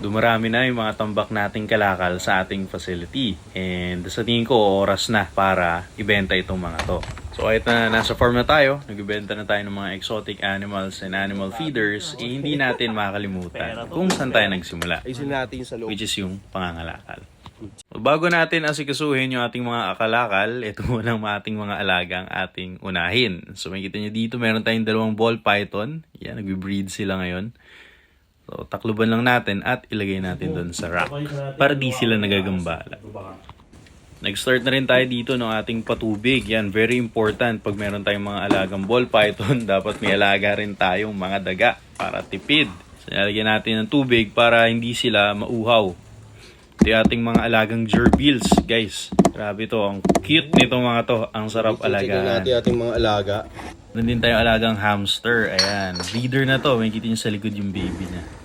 dumarami na yung mga tambak nating kalakal sa ating facility. And sa tingin ko, oras na para ibenta itong mga to. So kahit na nasa farm na tayo, nagbibenta na tayo ng mga exotic animals and animal feeders, eh, hindi natin makakalimutan kung saan tayo nagsimula, which is yung pangangalakal. Bago natin asikasuhin yung ating mga akalakal, ito muna ang ating mga alagang ating unahin. So makikita nyo dito, meron tayong dalawang ball python. Yan, nagbe-breed sila ngayon. So takluban lang natin at ilagay natin doon sa rack para di sila nagagambala. Nag-start na rin tayo dito ng ating patubig. Yan, very important. Pag meron tayong mga alagang ball python, dapat may alaga rin tayong mga daga para tipid. So, nilagyan natin ng tubig para hindi sila mauhaw. Ito yung ating mga alagang gerbils, guys. Grabe to, ang cute nitong mga to. Ang sarap alagaan. natin ating mga alaga. Din tayong alagang hamster. Ayan. Breeder na to. May kita nyo sa likod yung baby na.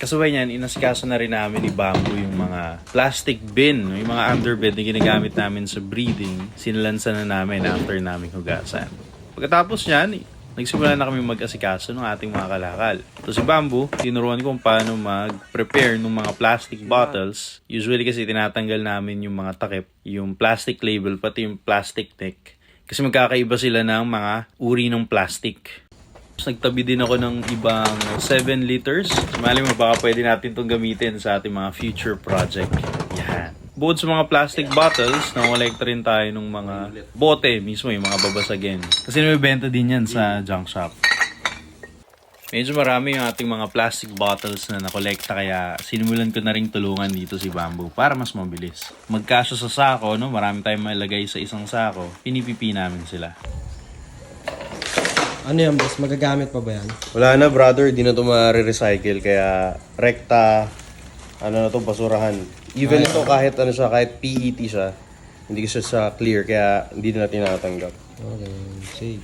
Kasabay niyan, inasikaso na rin namin ni Bamboo yung mga plastic bin, yung mga underbed na ginagamit namin sa breeding. Sinalansan na namin after naming hugasan. Pagkatapos niyan, nagsimula na kami mag-asikaso ng ating mga kalakal. So si Bamboo, tinuruan ko paano mag-prepare ng mga plastic bottles. Usually kasi tinatanggal namin yung mga takip, yung plastic label, pati yung plastic neck. Kasi magkakaiba sila ng mga uri ng plastic. Nagtabi din ako ng ibang 7 liters. Mali mo, baka pwede natin itong gamitin sa ating mga future project. Yan. Bukod sa mga plastic bottles, nangolekta rin tayo ng mga bote mismo, yung mga babasagin. Kasi nabibenta din yan sa junk shop. Medyo marami yung ating mga plastic bottles na nakolekta kaya sinimulan ko na rin tulungan dito si Bamboo para mas mabilis. Magkasya sa sako, no? marami tayong malagay sa isang sako, pinipipi namin sila. Ano yan, boss? Magagamit pa ba yan? Wala na brother, di na ito ma-recycle. Kaya rekta, ano na to basurahan. Even ito kahit ano siya, kahit PET siya, hindi siya sa clear, kaya hindi na tinatanggap. Okay, save.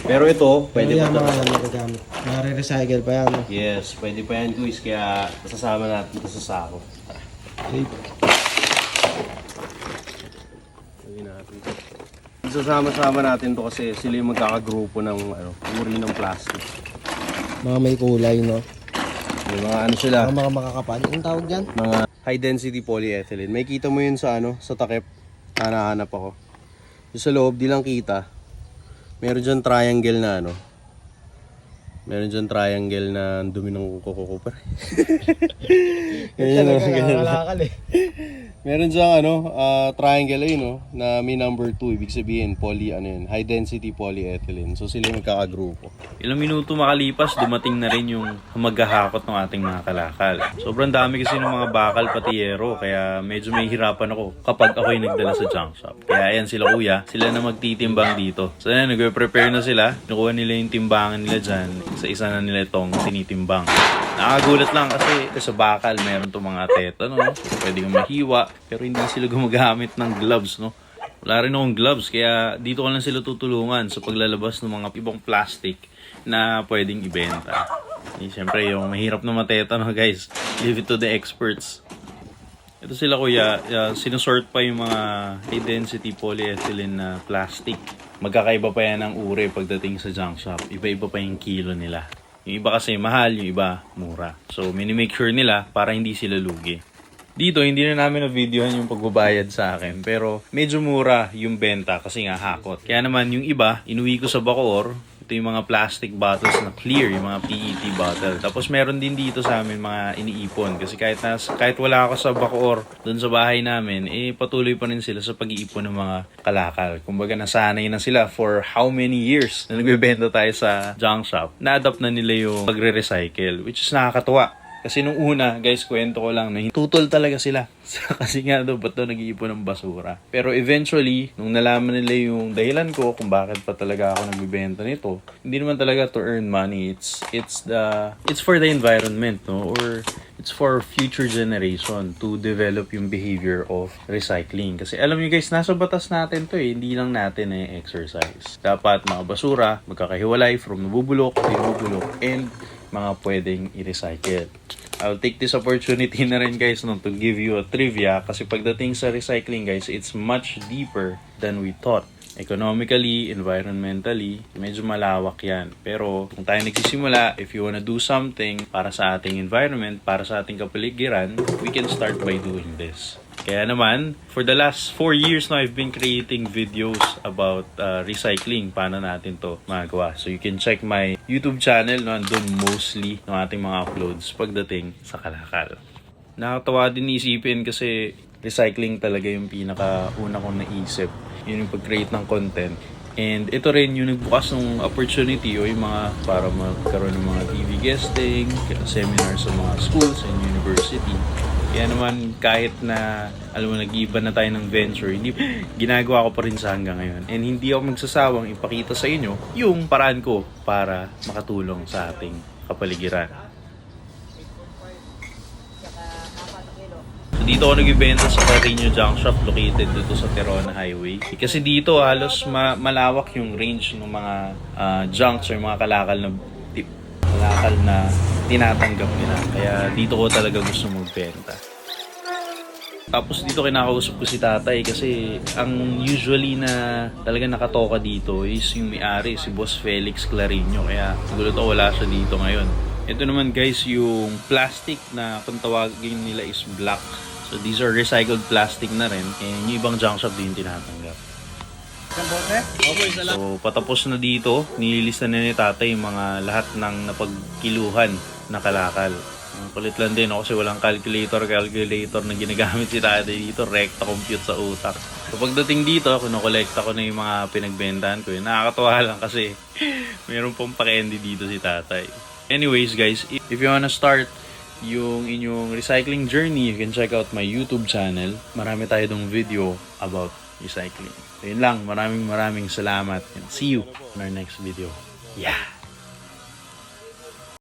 Pero ito, Pwede pwede yan, pa to. mga yan, magagamit. Nare-recycle pa yan. Yes, pwede pa yan guys, kaya sasama natin ito sa sako. Save. Lagyan natin ito. Isasama-sama natin to kasi sila yung magkakagrupo ng ano, uri ng plastic. Mga may kulay, no? Yung mga ano sila, Mga mga makakapal. Ang tawag dyan? mga high density polyethylene. May kita mo yun sa ano, sa takip. Hanahanap ako. Yung sa loob, di lang kita. Meron dyan triangle na ano. Meron dyan triangle na ang dumi ng kuko ko pa. Ganyan, ganyan. Kalakal eh. Meron dyan ano, ah, triangle ayun no, na may number 2. Ibig sabihin, poly, ano yun, high density polyethylene. So sila yung magkakagrupo. Ilang minuto makalipas, dumating na rin yung maghahakot ng ating mga kalakal. Sobrang dami kasi ng mga bakal pati yero, kaya medyo may hirapan ako kapag ako'y nagdala sa junk shop. Kaya ayan sila kuya, sila na magtitimbang dito. So ayan, nagpe-prepare na sila. Nakuha nila yung timbangan nila dyan. Sa isa na nila itong tinitimbang. Nakagulat lang kasi sa bakal meron itong mga teto, no? Pwede kang mahiwa, pero hindi sila gumagamit ng gloves, no? Wala rin akong gloves, kaya dito ko lang sila tutulungan sa paglalabas ng mga ibang plastic na pwedeng ibenta. Eh, Siyempre, yung mahirap na mateta, no, guys. Leave it to the experts. Ito sila kuya, uh, sinusort pa yung mga high density polyethylene na plastic. Magkakaiba pa yan ang uri pagdating sa junk shop. Iba-iba pa yung kilo nila. Yung iba kasi mahal, yung iba mura. So, minimake sure nila para hindi sila lugi. Dito, hindi na namin na-videohan yung pagbabayad sa akin. Pero, medyo mura yung benta kasi nga hakot. Kaya naman, yung iba, inuwi ko sa Bacoor. Ito yung mga plastic bottles na clear, yung mga PET bottle. Tapos meron din dito sa amin mga iniipon. Kasi kahit, nas, kahit wala ako sa Bacoor, doon sa bahay namin, eh patuloy pa rin sila sa pag-iipon ng mga kalakal. Kumbaga nasanay na sila for how many years na nagbebenta tayo sa junk shop. Na-adapt na nila yung pagre-recycle, which is nakakatuwa. Kasi nung una, guys, kwento ko lang, tutol talaga sila. Kasi nga daw, ba't daw nag-iipon ng basura? Pero eventually, nung nalaman nila yung dahilan ko kung bakit pa talaga ako nagbibenta nito, hindi naman talaga to earn money. It's it's the it's for the environment, no? Or it's for future generation to develop yung behavior of recycling. Kasi alam niyo guys, nasa batas natin to eh, hindi lang natin eh exercise. Dapat mga basura, magkakahiwalay from nabubulok, nabubulok, and mga pwedeng i-recycle. I'll take this opportunity na rin guys no, to give you a trivia kasi pagdating sa recycling guys, it's much deeper than we thought. Economically, environmentally, medyo malawak yan. Pero kung tayo nagsisimula, if you wanna do something para sa ating environment, para sa ating kapaligiran, we can start by doing this. Kaya naman, for the last four years now, I've been creating videos about uh, recycling. Paano natin to magawa. So you can check my YouTube channel. No, andun mostly ng ating mga uploads pagdating sa kalakal. Nakakatawa din isipin kasi recycling talaga yung pinaka-una kong naisip. Yun yung pag-create ng content. And ito rin yung nagbukas ng opportunity o yung mga para magkaroon ng mga TV guesting, seminars sa mga schools and university. Kaya naman kahit na alam mo nag-iba na tayo ng venture, hindi ginagawa ko pa rin sa hanggang ngayon. And hindi ako magsasawang ipakita sa inyo yung paraan ko para makatulong sa ating kapaligiran. Dito ako nagbibenta sa Carino Junk Shop located dito sa Terona Highway. Kasi dito halos ma- malawak yung range ng mga ah, junks or mga kalakal na tip, kalakal na tinatanggap nila. Kaya dito ko talaga gusto magbenta. Tapos dito kinakausap ko si tatay kasi ang usually na talaga nakatoka dito is yung may-ari, si Boss Felix Clarino. Kaya gulo to wala siya dito ngayon. Ito naman guys yung plastic na kung tawagin nila is black. So these are recycled plastic na rin and yung ibang junk shop din tinatanggap. So patapos na dito, nililista na ni tatay yung mga lahat ng napagkiluhan na kalakal. Ang kulit lang din ako kasi walang calculator, calculator na ginagamit si tatay dito, rekta compute sa utak. So pagdating dito, kinokolekta ko na yung mga pinagbentahan ko. Nakakatawa lang kasi mayroon pong pa-candy dito si tatay. Anyways guys, if you wanna start yung inyong recycling journey, you can check out my YouTube channel. Marami tayo dong video about recycling. So yun lang, maraming maraming salamat and see you on our next video. Yeah!